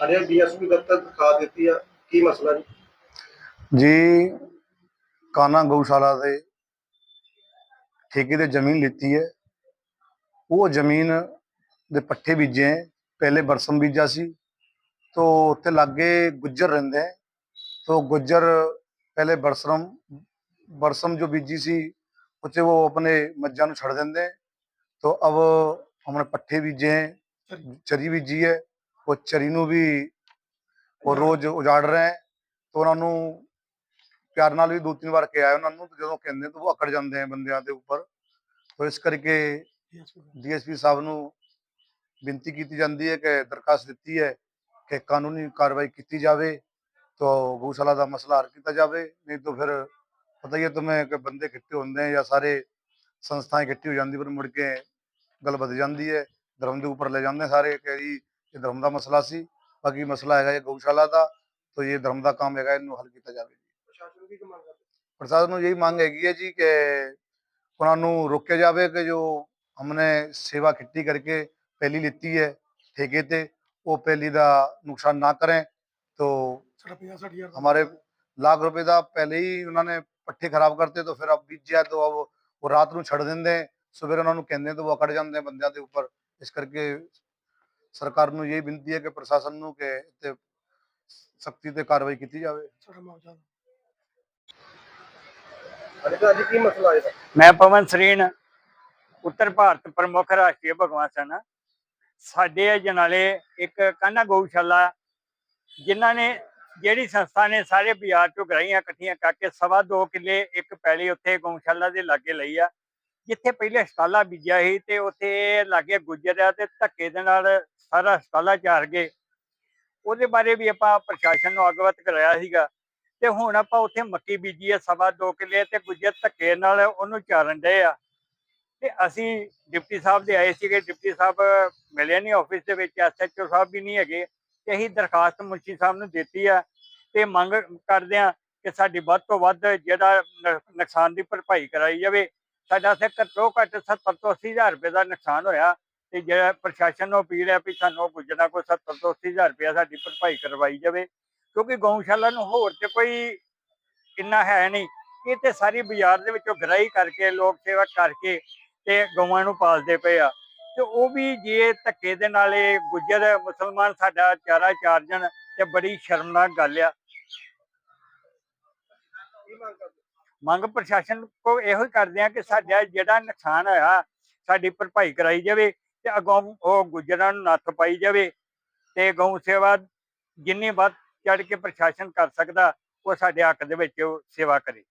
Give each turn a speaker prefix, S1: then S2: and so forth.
S1: ਅਰੇ ਡੀਐਸਪੀ ਦਫ਼ਤਰ ਦਿਖਾ ਦਿੱਤੀ ਆ ਕੀ ਮਸਲਾ ਜੀ
S2: ਜੀ ਕਾਨਾ ਗਊਸ਼ਾਲਾ ਦੇ ਠੇਕੇ ਤੇ ਜ਼ਮੀਨ ਲਿੱਤੀ ਹੈ ਉਹ ਜ਼ਮੀਨ ਦੇ ਪੱਠੇ ਬੀਜੇ ਹੈ ਪਹਿਲੇ ਬਰਸਮ ਬੀਜਾ ਸੀ तो ਉੱਥੇ ਲਾਗੇ ਗੁੱਜਰ ਰਹਿੰਦੇ ਹੈ तो गुज्जर पहले बरसम बरसम जो बीजी सी उसे वो अपने मज्जा ਨੂੰ ਛੱਡ ਦਿੰਦੇ तो अब हमने पट्ठे बीजे हैं चरी बीजी है ਉਹ ਚਰੀ ਨੂੰ ਵੀ ਉਹ ਰੋਜ਼ ਉਜਾੜ ਰਹੇ ਤੇ ਉਹਨਾਂ ਨੂੰ ਪਿਆਰ ਨਾਲ ਵੀ ਦੋ ਤਿੰਨ ਵਾਰ ਕੇ ਆਏ ਉਹਨਾਂ ਨੂੰ ਜਦੋਂ ਕਹਿੰਦੇ ਤਾਂ ਉਹ ਅਕੜ ਜਾਂਦੇ ਹੈ ਬੰਦਿਆਂ ਦੇ ਉੱਪਰ। ਤੋਂ ਇਸ ਕਰਕੇ ਡੀਐਸਪੀ ਸਾਹਿਬ ਨੂੰ ਬੇਨਤੀ ਕੀਤੀ ਜਾਂਦੀ ਹੈ ਕਿ ਦਰਖਾਸਤ ਦਿੱਤੀ ਹੈ ਕਿ ਕਾਨੂੰਨੀ ਕਾਰਵਾਈ ਕੀਤੀ ਜਾਵੇ, ਤਾਂ ਗਊਸ਼ਾਲਾ ਦਾ ਮਸਲਾ ਹੱਲ ਕੀਤਾ ਜਾਵੇ, ਨਹੀਂ ਤਾਂ ਫਿਰ ਪਤਾ ਹੀ ਹੈ ਤੁਮੇ ਕਿ ਬੰਦੇ ਇਕੱਠੇ ਹੁੰਦੇ ਹੈ ਜਾਂ ਸਾਰੇ ਸੰਸਥਾਵਾਂ ਇਕੱਠੀ ਹੋ ਜਾਂਦੀ ਪਰ ਮੁੜ ਕੇ ਗੱਲ ਵੱਧ ਜਾਂਦੀ ਹੈ, ਧਰਮ ਦੇ ਉੱਪਰ ਲੈ ਜਾਂਦੇ ਸਾਰੇ ਕਿ ਜੀ ਇਹ ਧਰਮ ਦਾ ਮਸਲਾ ਸੀ। ਬਾਕੀ ਮਸਲਾ ਹੈਗਾ ਇਹ ਗਊਸ਼ਾਲਾ ਦਾ ਤਾਂ ਇਹ ਧਰਮ ਦਾ ਕੰਮ ਹੈਗਾ ਇਹਨੂੰ ਹੱਲ ਕੀਤਾ ਜਾਵੇ।
S1: ਪ੍ਰਸ਼ਾਸਨ ਕੀ ਮੰਗ ਕਰਦੇ?
S2: ਪ੍ਰਸ਼ਾਸਨ ਨੂੰ ਇਹੀ ਮੰਗ ਹੈਗੀ ਉਹਨਾਂ ਨੂੰ ਰੋਕਿਆ ਜਾਵੇ ਕਿ ਜੋ हमने सेवा किट्टी करके पहली लेती है ठेके थे वो पहली का नुकसान ना करें तो हमारे लाख रुपए का पहले ही उन्होंने पट्ठे खराब करते तो फिर अब बीत जाए तो अब वो रात ਨੂੰ ਛੱਡ ਦਿੰਦੇ ਸਵੇਰੇ ਉਹਨਾਂ ਨੂੰ ਕਹਿੰਦੇ ਤਾਂ ਉਹ ਅਕੜ ਜਾਂਦੇ ਬੰਦਿਆਂ ਦੇ ਉੱਪਰ। ਇਸ ਕਰਕੇ ਸਰਕਾਰ ਨੂੰ ਇਹ ਬੇਨਤੀ ਹੈ ਕਿ ਪ੍ਰਸ਼ਾਸਨ ਨੂੰ ਕਿ ਤੇ ਸਖਤੀ ਤੇ ਕਾਰਵਾਈ ਕੀਤੀ ਜਾਵੇ।
S1: ਕੀ ਮਸਲਾ ਹੈ
S3: ਮੈਂ ਪਵਨ ਸਰੀਨ ਉੱਤਰ ਭਾਰਤ ਪ੍ਰਮੁੱਖ ਰਾਸ਼ਟਰੀ ਭਗਵਾਨ ਸਨ। ਸਾਡੇ ਜਨਾਲੇ ਇੱਕ ਕਾਨਾ ਗਊਸ਼ਾਲਾ ਜਿਨ੍ਹਾਂ ਨੇ ਜਿਹੜੀ ਸੰਸਥਾ ਨੇ ਸਾਰੇ ਬਾਜ਼ਾਰ ਚੋਂ ਗਰਾਈਆਂ ਇਕੱਠੀਆਂ ਕਰਕੇ ਸਵਾ ਦੋ ਕਿੱਲੇ ਇੱਕ ਪੈਲੀ ਉੱਥੇ ਗਊਸ਼ਾਲਾ ਦੇ ਲਾਗੇ ਲਈ ਆ ਜਿੱਥੇ ਪਹਿਲੇ ਹਸਪਤਾਲਾ ਬੀਜਿਆ ਸੀ ਤੇ ਉੱਥੇ ਲਾਗੇ ਗੁੱਜਰਿਆ ਤੇ ਧੱਕੇ ਦੇ ਨਾਲ ਸਾਰਾ ਹਸਪਤਾਲਾ ਚਾਰ ਗਏ। ਉਹਦੇ ਬਾਰੇ ਵੀ ਆਪਾਂ ਪ੍ਰਸ਼ਾਸਨ ਨੂੰ ਅਵਗਤ ਕਰਾਇਆ ਸੀਗਾ। ਤੇ ਹੁਣ ਆਪਾਂ ਉੱਥੇ ਮੱਕੀ ਬੀਜੀ ਹੈ ਸਵਾ ਦੋ ਕਿੱਲੇ ਤੇ ਗੁੱਜਰ ਧੱਕੇ ਨਾਲ ਉਹਨੂੰ ਚਾਰਨ ਡਏ ਆ। ਤੇ ਅਸੀਂ ਡਿਪਟੀ ਸਾਹਿਬ ਦੇ ਆਏ ਸੀਗੇ। ਡਿਪਟੀ ਸਾਹਿਬ ਮਿਲੇ ਨਹੀਂ ਆਫਿਸ ਦੇ ਵਿੱਚ ਐਸਐਚਓ ਸਾਹਿਬ ਵੀ ਨਹੀਂ ਹੈਗੇ। ਤੇ ਅਸੀਂ ਦਰਖਾਸਤ ਮੁਨਸ਼ੀ ਸਾਹਿਬ ਨੂੰ ਦਿੱਤੀ ਆ ਤੇ ਮੰਗ ਕਰਦੇ ਆ ਕਿ ਸਾਡੀ ਵੱਧ ਤੋਂ ਵੱਧ ਜਿਹੜਾ ਨੁਕਸਾਨ ਦੀ ਭਰਪਾਈ ਕਰਾਈ ਜਾਵੇ। ਸਾਡਾ ਸੇ ਘੱਟੋ ਘੱਟ 70 ਤੋਂ 80 ਹਜ਼ਾਰ ਰੁਪਏ ਦਾ ਨੁਕਸਾਨ ਹੋਇਆ। ਤੇ ਜਿਹੜਾ ਪ੍ਰਸ਼ਾਸਨ ਨੂੰ ਅਪੀਲ ਹੈ ਵੀ ਸਾਨੂੰ ਗੁੱਜਰਾਂ ਕੋਲ 70 ਤੋਂ 80 ਹਜ਼ਾਰ ਰੁਪਏ ਸਾਡੀ ਭਰਪਾਈ ਕਰਵਾਈ ਜਾਵੇ ਕਿਉਂਕਿ ਗਊਸ਼ਾਲਾ ਨੂੰ ਹੋਰ ਤੇ ਕੋਈ ਇੰਨਾ ਹੈ ਨਹੀਂ। ਇਹ ਤੇ ਸਾਰੀ ਬਾਜ਼ਾਰ ਦੇ ਵਿੱਚੋਂ ਗਰਾਈ ਕਰਕੇ ਲੋਕ ਸੇਵਾ ਕਰਕੇ ਤੇ ਗਊਆਂ ਨੂੰ ਪਾਲਦੇ ਪਏ ਆ। ਤੇ ਉਹ ਵੀ ਜੇ ਧੱਕੇ ਦੇ ਨਾਲ ਇਹ ਗੁੱਜਰ ਮੁਸਲਮਾਨ ਸਾਡਾ ਚਾਰਾ ਚਾਰਜਨ ਤੇ ਬੜੀ ਸ਼ਰਮਨਾਕ ਗੱਲ ਆ।
S1: ਮੰਗ
S3: ਪ੍ਰਸ਼ਾਸਨ ਕੋ ਇਹੋ ਹੀ ਕਰਦੇ ਆ ਕਿ ਸਾਡਾ ਜਿਹੜਾ ਨੁਕਸਾਨ ਹੋਇਆ ਸਾਡੀ ਭਰਪਾਈ ਕਰਾਈ ਜਾਵੇ। ਤੇ ਅਗੋਂ ਉਹ ਗੁੱਜਰਾਂ ਨੂੰ ਨੱਥ ਪਾਈ ਜਾਵੇ ਤੇ ਗਊ ਸੇਵਾ ਜਿੰਨੀ ਵੱਧ ਚੜ ਕੇ ਪ੍ਰਸ਼ਾਸਨ ਕਰ ਸਕਦਾ, ਉਹ ਸਾਡੇ ਹੱਕ ਦੇ ਵਿੱਚ ਸੇਵਾ ਕਰੇ।